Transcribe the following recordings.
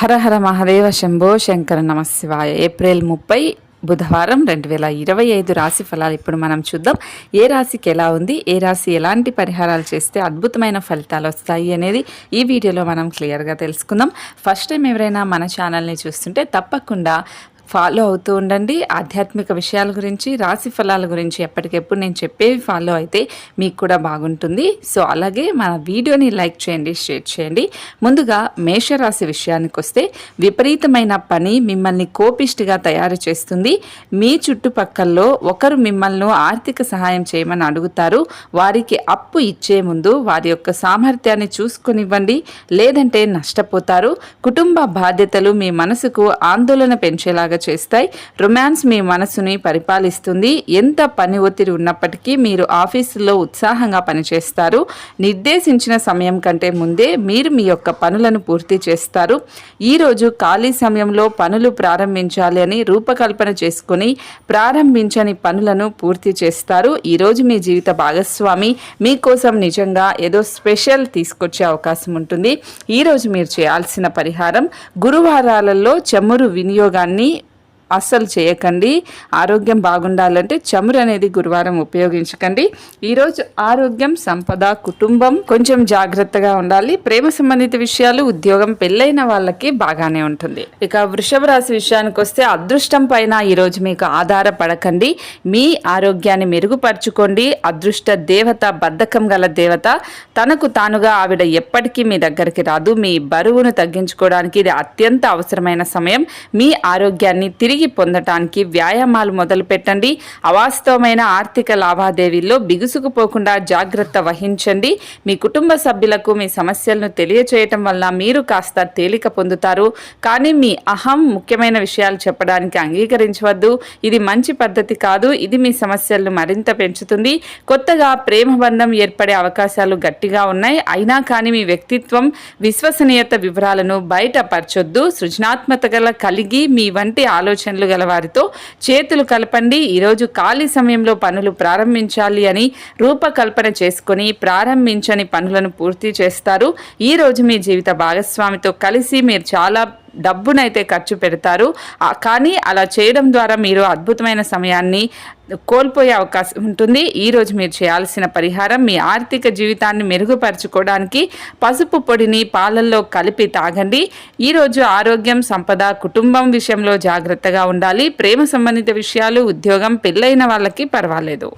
హర హర మహాదేవ శంభో శంకర నమశివాయ ఏప్రిల్ ముప్పై బుధవారం రెండు వేల ఇరవై ఐదు రాశి ఫలాలు ఇప్పుడు మనం చూద్దాం. ఏ రాశికి ఎలా ఉంది? ఏ రాశి ఎలాంటి పరిహారాలు చేస్తే అద్భుతమైన ఫలితాలు వస్తాయి అనేది ఈ వీడియోలో మనం క్లియర్గా తెలుసుకుందాం. ఫస్ట్ టైం ఎవరైనా మన ఛానల్ని చూస్తుంటే తప్పకుండా ఫాలో అవుతూ ఉండండి. ఆధ్యాత్మిక విషయాల గురించి రాశి ఫలాల గురించి ఎప్పటికెప్పుడు నేను చెప్పేవి ఫాలో అయితే మీకు కూడా బాగుంటుంది. సో అలాగే మన వీడియోని లైక్ చేయండి షేర్ చేయండి. ముందుగా మేషరాశి విషయానికి వస్తే విపరీతమైన పని మిమ్మల్ని కోపిష్టిగా తయారు చేస్తుంది. మీ చుట్టుపక్కల్లో ఒకరు మిమ్మల్ని ఆర్థిక సహాయం చేయమని అడుగుతారు. వారికి అప్పు ఇచ్చే ముందు వారి యొక్క సామర్థ్యాన్ని చూసుకొనివ్వండి. లేదంటే నష్టపోతారు. కుటుంబ బాధ్యతలు మీ మనసుకు ఆందోళన పెంచేలాగా చేస్తాయి. రొమాన్స్ మీ మనసుని పరిపాలిస్తుంది. ఎంత పని ఒత్తిడి ఉన్నప్పటికీ మీరు ఆఫీసులో ఉత్సాహంగా పనిచేస్తారు. నిర్దేశించిన సమయం కంటే ముందే మీరు మీ యొక్క పనులను పూర్తి చేస్తారు. ఈరోజు ఖాళీ సమయంలో పనులు ప్రారంభించాలి అని రూపకల్పన చేసుకుని ప్రారంభించని పనులను పూర్తి చేస్తారు. ఈరోజు మీ జీవిత భాగస్వామి. మీకోసం నిజంగా ఏదో స్పెషల్ తీసుకొచ్చే అవకాశం ఉంటుంది. ఈరోజు మీరు చేయాల్సిన పరిహారం గురువారాలలో చమురు వినియోగాన్ని అస్సలు చేయకండి. ఆరోగ్యం బాగుండాలంటే చమురు అనేది గురువారం ఉపయోగించకండి. ఈరోజు ఆరోగ్యం సంపద కుటుంబం కొంచెం జాగ్రత్తగా ఉండాలి. ప్రేమ సంబంధిత విషయాలు ఉద్యోగం పెళ్ళైన వాళ్ళకి బాగానే ఉంటుంది. ఇక వృషభ రాశి విషయానికి వస్తే అదృష్టం పైన ఈరోజు మీకు ఆధారపడకండి. మీ ఆరోగ్యాన్ని మెరుగుపరచుకోండి. అదృష్ట దేవత బద్ధకం గల దేవత తనకు తానుగా ఆవిడ ఎప్పటికీ మీ దగ్గరికి రాదు. మీ బరువును తగ్గించుకోవడానికి ఇది అత్యంత అవసరమైన సమయం. మీ ఆరోగ్యాన్ని తిరిగి పొందటానికి వ్యాయామాలు మొదలు పెట్టండి అవాస్తవమైన ఆర్థిక లావాదేవీల్లో బిగుసుకుపోకుండా జాగ్రత్త వహించండి. మీ కుటుంబ సభ్యులకు మీ సమస్యలను తెలియచేయటం వల్ల మీరు కాస్త తేలిక పొందుతారు. కానీ మీ అహం ముఖ్యమైన విషయాలు చెప్పడానికి అంగీకరించవద్దు. ఇది మంచి పద్ధతి కాదు. ఇది మీ సమస్యలను మరింత పెంచుతుంది. కొత్తగా ప్రేమ బంధం ఏర్పడే అవకాశాలు గట్టిగా ఉన్నాయి. అయినా కానీ మీ వ్యక్తిత్వం విశ్వసనీయత వివరాలను బయటపరచొద్దు. సృజనాత్మకత గల కలిగి మీ వంటి ఆలోచన ఆలోచనలు గల వారితో చేతులు కలపండి. ఈరోజు ఖాళీ సమయంలో పనులు ప్రారంభించాలి అని రూపకల్పన చేసుకొని ప్రారంభించని పనులను పూర్తి చేస్తారు. ఈ రోజు మీ జీవిత భాగస్వామితో కలిసి మీరు చాలా డబ్బునైతే ఖర్చు పెడతారు. కానీ అలా చేయడం ద్వారా మీరు అద్భుతమైన సమయాన్ని కోల్పోయే అవకాశం ఉంటుంది. ఈరోజు మీరు చేయాల్సిన పరిహారం మీ ఆర్థిక జీవితాన్ని మెరుగుపరచుకోవడానికి పసుపు పొడిని పాలల్లో కలిపి తాగండి. ఈరోజు ఆరోగ్యం సంపద కుటుంబం విషయంలో జాగ్రత్తగా ఉండాలి. ప్రేమ సంబంధిత విషయాలు ఉద్యోగం పెళ్ళైన వాళ్ళకి పర్వాలేదు.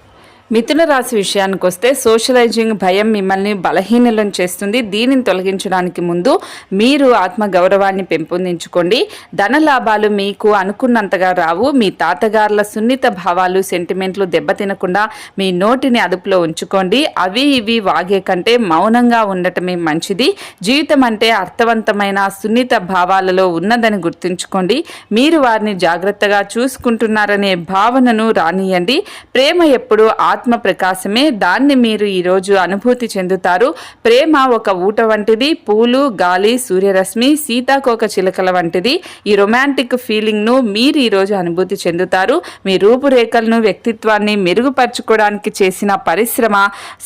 మిథున రాశి విషయానికి వస్తే సోషలైజింగ్ భయం మిమ్మల్ని బలహీనలను చేస్తుంది. దీనిని తొలగించడానికి ముందు మీరు ఆత్మ గౌరవాన్ని పెంపొందించుకోండి. ధన లాభాలు మీకు అనుకున్నంతగా రావు. మీ తాతగారుల సున్నిత భావాలు సెంటిమెంట్లు దెబ్బతినకుండా మీ నోటిని అదుపులో ఉంచుకోండి. అవి ఇవి వాగే కంటే మౌనంగా ఉండటమే మంచిది. జీవితం అంటే అర్థవంతమైన సున్నిత భావాలలో ఉన్నదని గుర్తుంచుకోండి. మీరు వారిని జాగ్రత్తగా చూసుకుంటున్నారనే భావనను రానియండి. ప్రేమ ఎప్పుడు ఆత్మ ఆత్మ ప్రకాశమే. దాన్ని మీరు ఈరోజు అనుభూతి చెందుతారు. ప్రేమ ఒక ఊట వంటిది పూలు గాలి సూర్యరశ్మి సీతాకోక చిలకల వంటిది. ఈ రొమాంటిక్ ఫీలింగ్ను మీరు ఈరోజు అనుభూతి చెందుతారు. మీ రూపురేఖలను వ్యక్తిత్వాన్ని మెరుగుపరచుకోవడానికి చేసిన పరిశ్రమ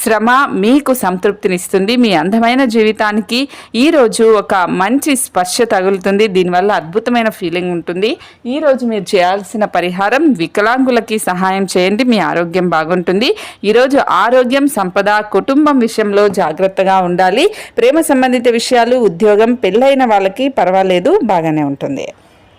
శ్రమ మీకు సంతృప్తినిస్తుంది. మీ అందమైన జీవితానికి ఈరోజు ఒక మంచి స్పర్శ తగులుతుంది. దీనివల్ల అద్భుతమైన ఫీలింగ్ ఉంటుంది. ఈరోజు మీరు చేయాల్సిన పరిహారం వికలాంగులకి సహాయం చేయండి. మీ ఆరోగ్యం బాగుంటుంది. ఈరోజు ఆరోగ్యం సంపద కుటుంబం విషయంలో జాగ్రత్తగా ఉండాలి. ప్రేమ సంబంధిత విషయాలు ఉద్యోగం పెళ్ళైన వాళ్ళకి పర్వాలేదు బాగానే ఉంటుంది.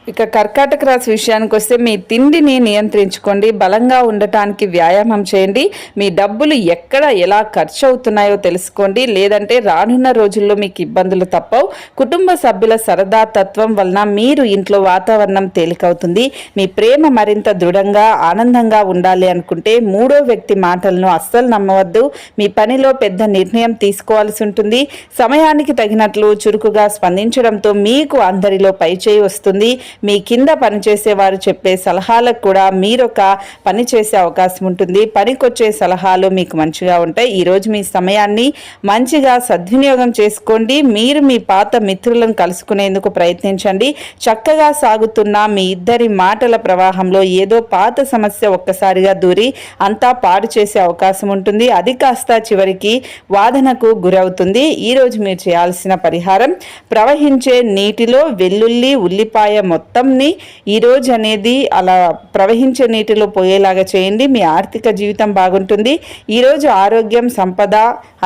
ఇక కర్కాటక రాశి విషయానికి వస్తే మీ తిండిని నియంత్రించుకోండి బలంగా ఉండటానికి వ్యాయామం చేయండి మీ డబ్బులు ఎక్కడ ఎలా ఖర్చు అవుతున్నాయో తెలుసుకోండి లేదంటే రానున్న రోజుల్లో మీకు ఇబ్బందులు తప్పవు. కుటుంబ సభ్యుల సరదా తత్వం వలన మీరు ఇంట్లో వాతావరణం తేలికవుతుంది. మీ ప్రేమ మరింత దృఢంగా ఆనందంగా ఉండాలి అనుకుంటే మూడో వ్యక్తి మాటలను అస్సలు నమ్మవద్దు. మీ పనిలో పెద్ద నిర్ణయం తీసుకోవాల్సి ఉంటుంది. సమయానికి తగినట్లు చురుకుగా స్పందించడంతో మీకు అందరిలో పైచేయి వస్తుంది. మీ కింద పనిచేసేవారు చెప్పే సలహాలకు కూడా మీరొక పని చేసే అవకాశం ఉంటుంది. పనికొచ్చే సలహాలు మీకు మంచిగా ఉంటాయి. ఈరోజు మీ సమయాన్ని మంచిగా సద్వినియోగం చేసుకోండి. మీరు మీ పాత మిత్రులను కలుసుకునేందుకు ప్రయత్నించండి. చక్కగా సాగుతున్న మీ ఇద్దరి మాటల ప్రవాహంలో ఏదో పాత సమస్య ఒక్కసారిగా దూరి అంతా పాడు చేసే అవకాశం ఉంటుంది. అది కాస్త చివరికి వాదనకు గురవుతుంది. ఈరోజు మీరు చేయాల్సిన పరిహారం ప్రవహించే నీటిలో వెల్లుల్లి ఉల్లిపాయ మొత్తం మొత్తంని ఈరోజు అనేది అలా ప్రవహించే నీటిలో పోయేలాగా చేయండి. మీ ఆర్థిక జీవితం బాగుంటుంది. ఈరోజు ఆరోగ్యం సంపద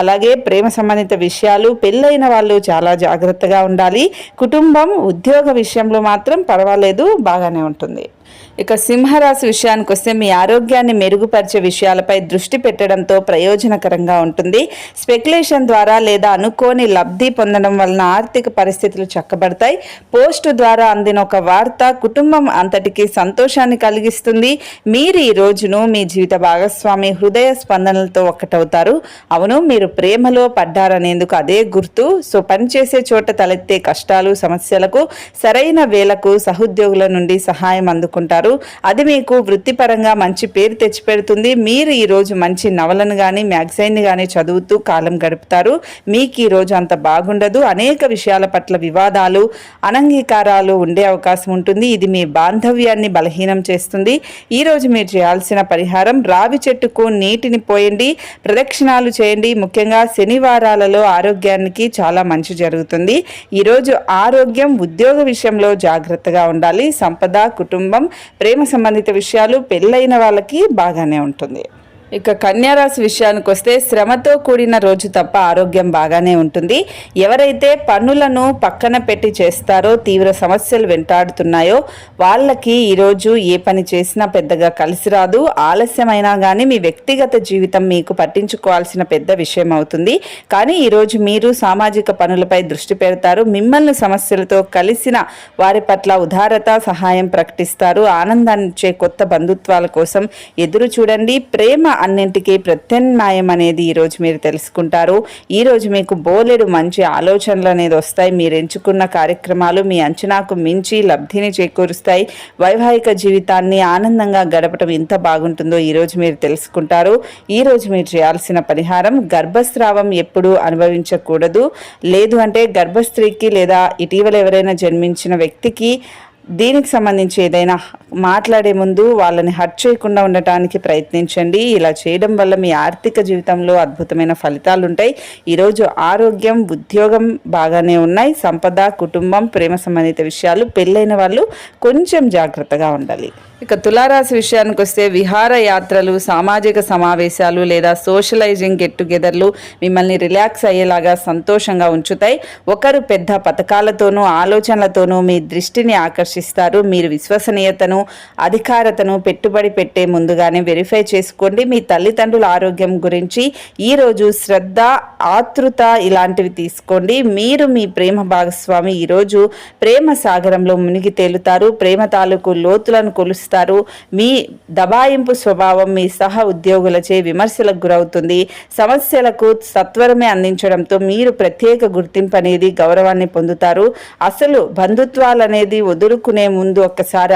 అలాగే ప్రేమ సంబంధిత విషయాలు పెళ్ళైన వాళ్ళు చాలా జాగ్రత్తగా ఉండాలి. కుటుంబం ఉద్యోగ విషయంలో మాత్రం పర్వాలేదు బాగానే ఉంటుంది. ఇక సింహరాశి విషయానికి వస్తే మీ ఆరోగ్యాన్ని మెరుగుపరిచే విషయాలపై దృష్టి పెట్టడంతో ప్రయోజనకరంగా ఉంటుంది. స్పెక్యులేషన్ ద్వారా లేదా అనుకోని లబ్ధి పొందడం వలన ఆర్థిక పరిస్థితులు చక్కబడతాయి. పోస్టు ద్వారా అందిన ఒక వార్త కుటుంబం అంతటికి సంతోషాన్ని కలిగిస్తుంది. మీరు ఈ రోజును మీ జీవిత భాగస్వామి హృదయ స్పందనలతో ఒక్కటవుతారు. అవును మీరు ప్రేమలో పడ్డారనేందుకు అదే గుర్తు. సో పనిచేసే చోట తలెత్తే కష్టాలు సమస్యలకు సరైన వేలకు సహోద్యోగుల నుండి సహాయం అందుకుంటారు. అది మీకు వృత్తిపరంగా మంచి పేరు తెచ్చిపెడుతుంది. మీరు ఈరోజు మంచి నవలను కానీ మ్యాగజైన్ కానీ చదువుతూ కాలం గడుపుతారు. మీకు ఈరోజు అంత బాగుండదు. అనేక విషయాల పట్ల వివాదాలు అనంగీకారాలు ఉండే అవకాశం ఉంటుంది. ఇది మీ బాంధవ్యాన్ని బలహీనం చేస్తుంది. ఈరోజు మీరు చేయాల్సిన పరిహారం రావి చెట్టుకు నీటిని పోయండి ప్రదక్షిణాలు చేయండి. ముఖ్యంగా శనివారాలలో ఆరోగ్యానికి చాలా మంచి జరుగుతుంది. ఈరోజు ఆరోగ్యం ఉద్యోగ విషయంలో జాగ్రత్తగా ఉండాలి. సంపద కుటుంబం ప్రేమ సంబంధిత విషయాలు పెళ్ళైన వాళ్ళకి బాగానే ఉంటుంది. ఇక కన్యారాశి విషయానికి వస్తే శ్రమతో కూడిన రోజు తప్ప ఆరోగ్యం బాగానే ఉంటుంది. ఎవరైతే పన్నులను పక్కన పెట్టి చేస్తారో తీవ్ర సమస్యలు వెంటాడుతున్నాయో వాళ్ళకి ఈరోజు ఏ పని చేసినా పెద్దగా కలిసి రాదు. ఆలస్యమైనా కానీ మీ వ్యక్తిగత జీవితం మీకు పట్టించుకోవాల్సిన పెద్ద విషయం అవుతుంది. కానీ ఈరోజు మీరు సామాజిక పనులపై దృష్టి పెడతారు. మిమ్మల్ని సమస్యలతో కలిసిన వారి పట్ల ఉదారత సహాయం ప్రకటిస్తారు. ఆనందాన్ని ఇచ్చే కొత్త బంధుత్వాల కోసం ఎదురు చూడండి. ప్రేమ అన్నింటికీ ప్రత్యామ్నాయం అనేది ఈరోజు మీరు తెలుసుకుంటారు. ఈరోజు మీకు బోలెడు మంచి ఆలోచనలు అనేది వస్తాయి. మీరు ఎంచుకున్న కార్యక్రమాలు మీ అంచనాకు మించి లబ్ధిని చేకూరుస్తాయి. వైవాహిక జీవితాన్ని ఆనందంగా గడపడం ఎంత బాగుంటుందో ఈరోజు మీరు తెలుసుకుంటారు. ఈరోజు మీరు చేయాల్సిన పరిహారం గర్భస్రావం ఎప్పుడు అనుభవించకూడదు. లేదు అంటే గర్భస్త్రీకి లేదా ఇటీవల ఎవరైనా జన్మించిన వ్యక్తికి దీనికి సంబంధించి ఏదైనా మాట్లాడే ముందు వాళ్ళని హర్ట్ చేయకుండా ఉండటానికి ప్రయత్నించండి. ఇలా చేయడం వల్ల మీ ఆర్థిక జీవితంలో అద్భుతమైన ఫలితాలు ఉంటాయి ఈరోజు ఆరోగ్యం ఉద్యోగం బాగానే ఉన్నాయి. సంపద కుటుంబం ప్రేమ సంబంధిత విషయాలు పెళ్ళైన వాళ్ళు కొంచెం జాగ్రత్తగా ఉండాలి. ఇక తులారాశి విషయానికి వస్తే విహారయాత్రలు సామాజిక సమావేశాలు లేదా సోషలైజింగ్ గెట్ టుగెదర్లు మిమ్మల్ని రిలాక్స్ అయ్యేలాగా సంతోషంగా ఉంచుతాయి. ఒకరు పెద్ద పథకాలతోనూ ఆలోచనలతోనూ మీ దృష్టిని ఆకర్షిస్తారు. మీరు విశ్వసనీయతను అధికారతను పెట్టుబడి పెట్టే ముందుగానే వెరిఫై చేసుకోండి. మీ తల్లిదండ్రుల ఆరోగ్యం గురించి ఈరోజు శ్రద్ధ ఆతృత ఇలాంటివి తీసుకోండి. మీరు మీ ప్రేమ భాగస్వామి. ఈరోజు ప్రేమ సాగరంలో మునిగి తేలుతారు. ప్రేమ తాలూకు లోతులను కొలుస్తారు. మీ దబాయింపు స్వభావం మీ సహ ఉద్యోగులచే విమర్శలకు గురవుతుంది. సమస్యలకు సత్వరమే అందించడంతో మీరు ప్రత్యేక గుర్తింపు అనేది గౌరవాన్ని పొందుతారు. అసలు బంధుత్వాలు అనేది వదులుకునే ముందు ఒక్కసారి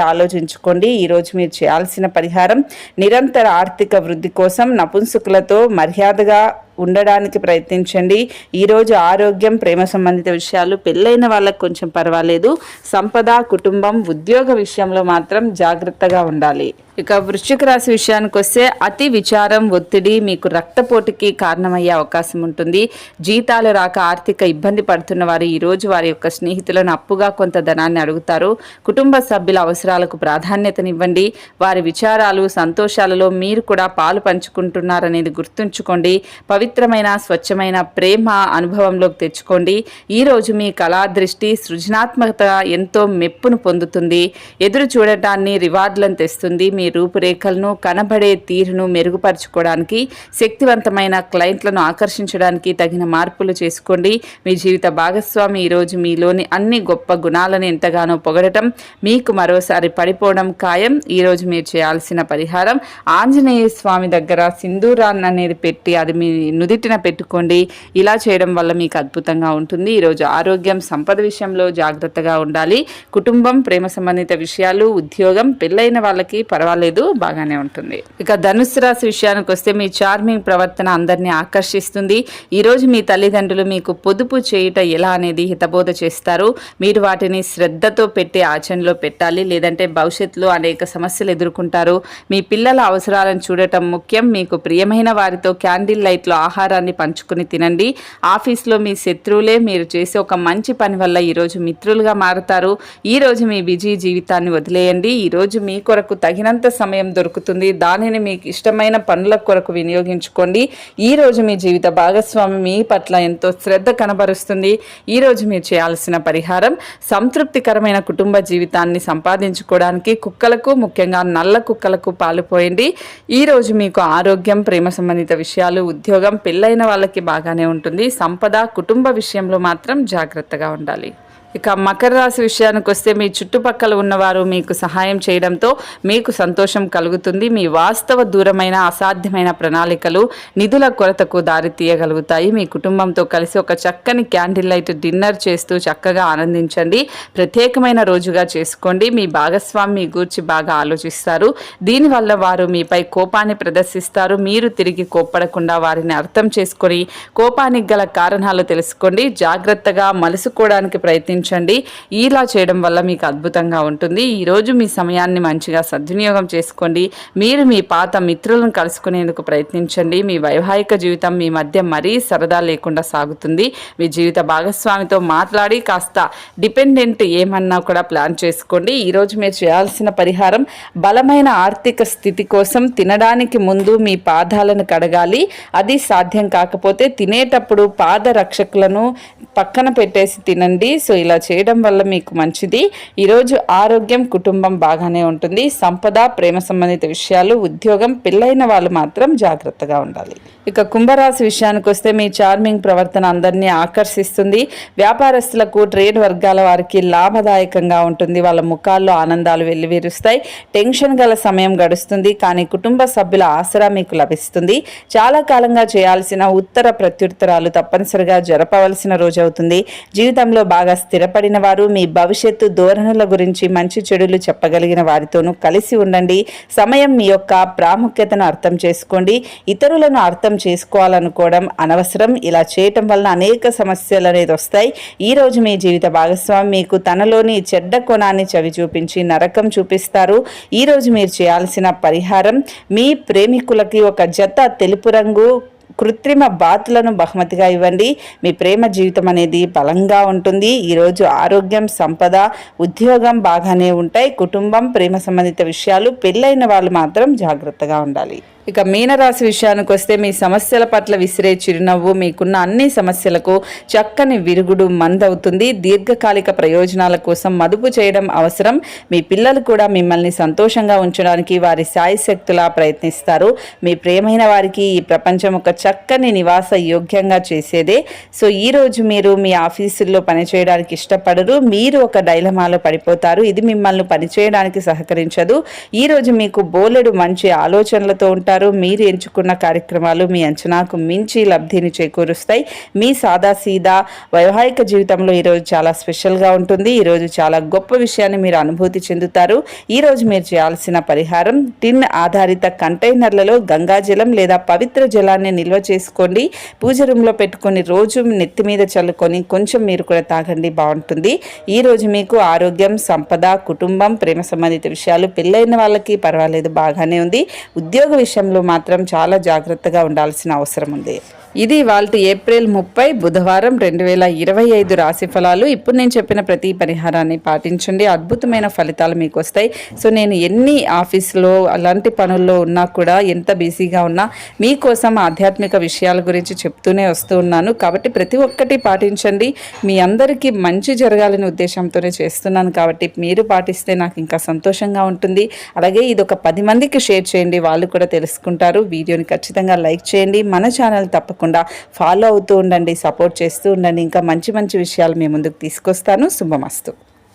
ఆలోచించుకోండి. ఈరోజు మీరు చేయాల్సిన పరిహారం నిరంతర ఆర్థిక వృద్ధి కోసం నపుంసకులతో మర్యాదగా ఉండడానికి ప్రయత్నించండి. ఈరోజు ఆరోగ్యం ప్రేమ సంబంధిత విషయాలు పెళ్ళైన వాళ్ళకి కొంచెం పర్వాలేదు. సంపద కుటుంబం ఉద్యోగ విషయంలో మాత్రం జాగ్రత్తగా ఉండాలి. ఇక వృశ్చిక రాశి విషయానికి వస్తే అతి విచారం ఒత్తిడి మీకు రక్తపోటుకి కారణమయ్యే అవకాశం ఉంటుంది. జీతాలు రాక ఆర్థిక ఇబ్బంది పడుతున్న వారు ఈరోజు వారి యొక్క స్నేహితులను అప్పుగా కొంత ధనాన్ని అడుగుతారు. కుటుంబ సభ్యుల అవసరాలకు ప్రాధాన్యతనివ్వండి. వారి విచారాలు సంతోషాలలో మీరు కూడా పాలు పంచుకుంటున్నారనేది గుర్తుంచుకోండి. పవిత్రమైన స్వచ్ఛమైన ప్రేమ అనుభవంలోకి తెచ్చుకోండి. ఈరోజు మీ కళా దృష్టి సృజనాత్మకత ఎంతో మెప్పును పొందుతుంది. ఎదురు చూడటాన్ని రివార్డులను తెస్తుంది. మీ రూపురేఖలను కనబడే తీరును మెరుగుపరచుకోవడానికి శక్తివంతమైన క్లయింట్లను ఆకర్షించడానికి తగిన మార్పులు చేసుకోండి. మీ జీవిత భాగస్వామి ఈరోజు మీలోని అన్ని గొప్ప గుణాలను ఎంతగానో పొగడటం మీకు మరోసారి పడిపోవడం ఖాయం. ఈరోజు మీరు చేయాల్సిన పరిహారం ఆంజనేయ స్వామి దగ్గర సింధూరాన్ని అనేది పెట్టి అది మీ నుదిటిన పెట్టుకోండి. ఇలా చేయడం వల్ల మీకు అద్భుతంగా ఉంటుంది. ఈరోజు ఆరోగ్యం సంపద విషయంలో జాగ్రత్తగా ఉండాలి. కుటుంబం ప్రేమ సంబంధిత విషయాలు ఉద్యోగం పెళ్ళైన వాళ్ళకి పర్వాలేదు బాగానే ఉంటుంది. ఇక ధనుసు రాశి విషయానికి వస్తే మీ చార్మింగ్ ప్రవర్తన అందరినీ ఆకర్షిస్తుంది. ఈరోజు మీ తల్లిదండ్రులు మీకు పొదుపు చేయుట ఎలా అనేది హితబోధ చేస్తారు. మీరు వాటిని శ్రద్ధతో పెట్టి ఆచరణలో పెట్టాలి. లేదంటే భవిష్యత్తులో అనేక సమస్యలు ఎదుర్కొంటారు. మీ పిల్లల అవసరాలను చూడటం ముఖ్యం. మీకు ప్రియమైన వారితో క్యాండిల్ లైట్లో ఆహారాన్ని పంచుకుని తినండి. ఆఫీస్లో మీ శత్రువులే మీరు చేసే ఒక మంచి పని వల్ల ఈరోజు మిత్రులుగా మారుతారు. ఈరోజు మీ బిజీ జీవితాన్ని వదిలేయండి. ఈరోజు మీ కొరకు తగినంత సమయం దొరుకుతుంది. దానిని మీకు ఇష్టమైన పనుల కొరకు వినియోగించుకోండి. ఈరోజు మీ జీవిత భాగస్వామి మీ పట్ల ఎంతో శ్రద్ధ కనబరుస్తుంది. ఈరోజు మీరు చేయాల్సిన పరిహారం సంతృప్తికరమైన కుటుంబ జీవితాన్ని సంపాదించుకోవడానికి కుక్కలకు ముఖ్యంగా నల్ల కుక్కలకు పాలుపోయండి ఈరోజు మీకు ఆరోగ్యం ప్రేమ సంబంధిత విషయాలు ఉద్యోగం పెళ్ళైన వాళ్ళకి బాగానే ఉంటుంది. సంపద కుటుంబ విషయంలో మాత్రం జాగ్రత్తగా ఉండాలి. ఇక మకర రాశి విషయానికి వస్తే మీ చుట్టుపక్కల ఉన్నవారు మీకు సహాయం చేయడంతో మీకు సంతోషం కలుగుతుంది. మీ వాస్తవ దూరమైన అసాధ్యమైన ప్రణాళికలు నిధుల కొరతకు దారి తీయగలుగుతాయి. మీ కుటుంబంతో కలిసి ఒక చక్కని క్యాండిల్ లైట్ డిన్నర్ చేస్తూ చక్కగా ఆనందించండి. ప్రత్యేకమైన రోజుగా చేసుకోండి. మీ భాగస్వామి మీ గూర్చి బాగా ఆలోచిస్తారు. దీనివల్ల వారు మీపై కోపాన్ని ప్రదర్శిస్తారు. మీరు తిరిగి కోప్పడకుండా వారిని అర్థం చేసుకొని కోపానికి గల కారణాలు తెలుసుకోండి. జాగ్రత్తగా మలుసుకోవడానికి ప్రయత్నించండి ఉంచండి ఇలా చేయడం వల్ల మీకు అద్భుతంగా ఉంటుంది. ఈరోజు మీ సమయాన్ని మంచిగా సద్వినియోగం చేసుకోండి. మీరు మీ పాత మిత్రులను కలుసుకునేందుకు ప్రయత్నించండి. మీ వైవాహిక జీవితం మీ మధ్య మరీ సరదా లేకుండా సాగుతుంది. మీ జీవిత భాగస్వామితో మాట్లాడి కాస్త డిపెండెంట్ ఏమన్నా కూడా ప్లాన్ చేసుకోండి. ఈరోజు మీరు చేయాల్సిన పరిహారం బలమైన ఆర్థిక స్థితి కోసం తినడానికి ముందు మీ పాదాలను కడగాలి. అది సాధ్యం కాకపోతే తినేటప్పుడు పాద రక్షకులను పక్కన పెట్టేసి తినండి. సో ఇలా చేయడం వల్ల మీకు మంచిది. ఈరోజు ఆరోగ్యం కుటుంబం బాగానే ఉంటుంది. సంపద ప్రేమ సంబంధిత విషయాలు ఉద్యోగం పెళ్ళైన వాళ్ళు మాత్రం జాగ్రత్తగా ఉండాలి. ఇక కుంభరాశి విషయానికి వస్తే మీ చార్మింగ్ ప్రవర్తన అందరినీ ఆకర్షిస్తుంది. వ్యాపారస్తులకు ట్రేడ్ వర్గాల వారికి లాభదాయకంగా ఉంటుంది. వాళ్ళ ముఖాల్లో ఆనందాలు వెల్లివిరుస్తాయి. టెన్షన్ గల సమయం గడుస్తుంది. కానీ కుటుంబ సభ్యుల ఆసరా మీకు లభిస్తుంది. చాలా కాలంగా చేయాల్సిన ఉత్తర ప్రత్యుత్తరాలు తప్పనిసరిగా జరపవలసిన రోజు అవుతుంది. జీవితంలో బాగా స్థిరపడిన వారు మీ భవిష్యత్తు ధోరణుల గురించి మంచి చెడులు చెప్పగలిగిన వారితోనూ కలిసి ఉండండి. సమయం మీ యొక్క ప్రాముఖ్యతను అర్థం చేసుకోండి. ఇతరులను అర్థం చేసుకోవాలనుకోవడం అనవసరం. ఇలా చేయటం వలన అనేక సమస్యలు అనేది వస్తాయి. ఈరోజు మీ జీవిత భాగస్వామి మీకు తనలోని చెడ్డ కోణాన్ని చవి చూపించి నరకం చూపిస్తారు. ఈరోజు మీరు చేయాల్సిన పరిహారం మీ ప్రేమికులకి ఒక జత తెలుపు రంగు కృత్రిమ బాతులను బహుమతిగా ఇవ్వండి. మీ ప్రేమ జీవితం అనేది బలంగా ఉంటుంది. ఈరోజు ఆరోగ్యం సంపద ఉద్యోగం బాగానే ఉంటాయి. కుటుంబం ప్రేమ సంబంధిత విషయాలు పెళ్ళైన వాళ్ళు మాత్రం జాగ్రత్తగా ఉండాలి. ఇక మీనరాశి విషయానికి వస్తే మీ సమస్యల పట్ల విసిరే చిరునవ్వు మీకున్న అన్ని సమస్యలకు చక్కని విరుగుడు మందవుతుంది. దీర్ఘకాలిక ప్రయోజనాల కోసం మదుపు చేయడం అవసరం. మీ పిల్లలు కూడా మిమ్మల్ని సంతోషంగా ఉంచడానికి వారి సాయశక్తులా ప్రయత్నిస్తారు. మీ ప్రేమైన వారికి ఈ ప్రపంచం ఒక చక్కని నివాస యోగ్యంగా చేసేదే. సో ఈ రోజు మీరు మీ ఆఫీసుల్లో పనిచేయడానికి ఇష్టపడరు. మీరు ఒక డైలమాలో పడిపోతారు. ఇది మిమ్మల్ని పనిచేయడానికి సహకరించదు. ఈరోజు మీకు బోలెడు మంచి ఆలోచనలతో ఉంటారు. ఉంటారు మీరు ఎంచుకున్న కార్యక్రమాలు మీ అంచనాకు మించి లబ్ధిని చేకూరుస్తాయి. మీ సాదా సీదా వైవాహిక జీవితంలో ఈరోజు చాలా స్పెషల్గా ఉంటుంది. ఈరోజు చాలా గొప్ప విషయాన్ని మీరు అనుభూతి చెందుతారు. ఈరోజు మీరు చేయాల్సిన పరిహారం టిన్ ఆధారిత కంటైనర్లలో గంగాజలం లేదా పవిత్ర జలాన్ని నిల్వ చేసుకోండి. పూజ రూమ్లో పెట్టుకొని రోజు నెత్తి మీద చల్లుకొని కొంచెం మీరు కూడా తాగండి బాగుంటుంది. ఈరోజు మీకు ఆరోగ్యం సంపద కుటుంబం ప్రేమ సంబంధిత విషయాలు పెళ్ళైన వాళ్ళకి పర్వాలేదు బాగానే ఉంది. ఉద్యోగ విషయం విషయంలో మాత్రం చాలా జాగ్రత్తగా ఉండాల్సిన అవసరం ఉంది. ఇది వాళ్ళ ఏప్రిల్ ముప్పై బుధవారం రెండు వేల ఇరవై ఐదు రాశి ఫలాలు. ఇప్పుడు నేను చెప్పిన ప్రతి పరిహారాన్ని పాటించండి. అద్భుతమైన ఫలితాలు మీకు వస్తాయి. సో నేను ఎన్ని ఆఫీస్లో అలాంటి పనుల్లో ఉన్నా కూడా ఎంత బిజీగా ఉన్నా మీకోసం ఆధ్యాత్మిక విషయాల గురించి చెప్తూనే వస్తూ ఉన్నాను. కాబట్టి ప్రతి ఒక్కటి పాటించండి. మీ అందరికీ మంచి జరగాలనే ఉద్దేశంతోనే చేస్తున్నాను. కాబట్టి మీరు పాటిస్తే నాకు ఇంకా సంతోషంగా ఉంటుంది. అలాగే ఇది ఒక పది మందికి షేర్ చేయండి. వాళ్ళు కూడా తెలుసుకుంటారు. వీడియోని ఖచ్చితంగా లైక్ చేయండి. మన ఛానల్ తప్పకుండా తప్పకుండా ఫాలో అవుతూ ఉండండి సపోర్ట్ చేస్తూ ఉండండి. ఇంకా మంచి మంచి విషయాలు మీ ముందుకు తీసుకొస్తాను. శుభమస్తు.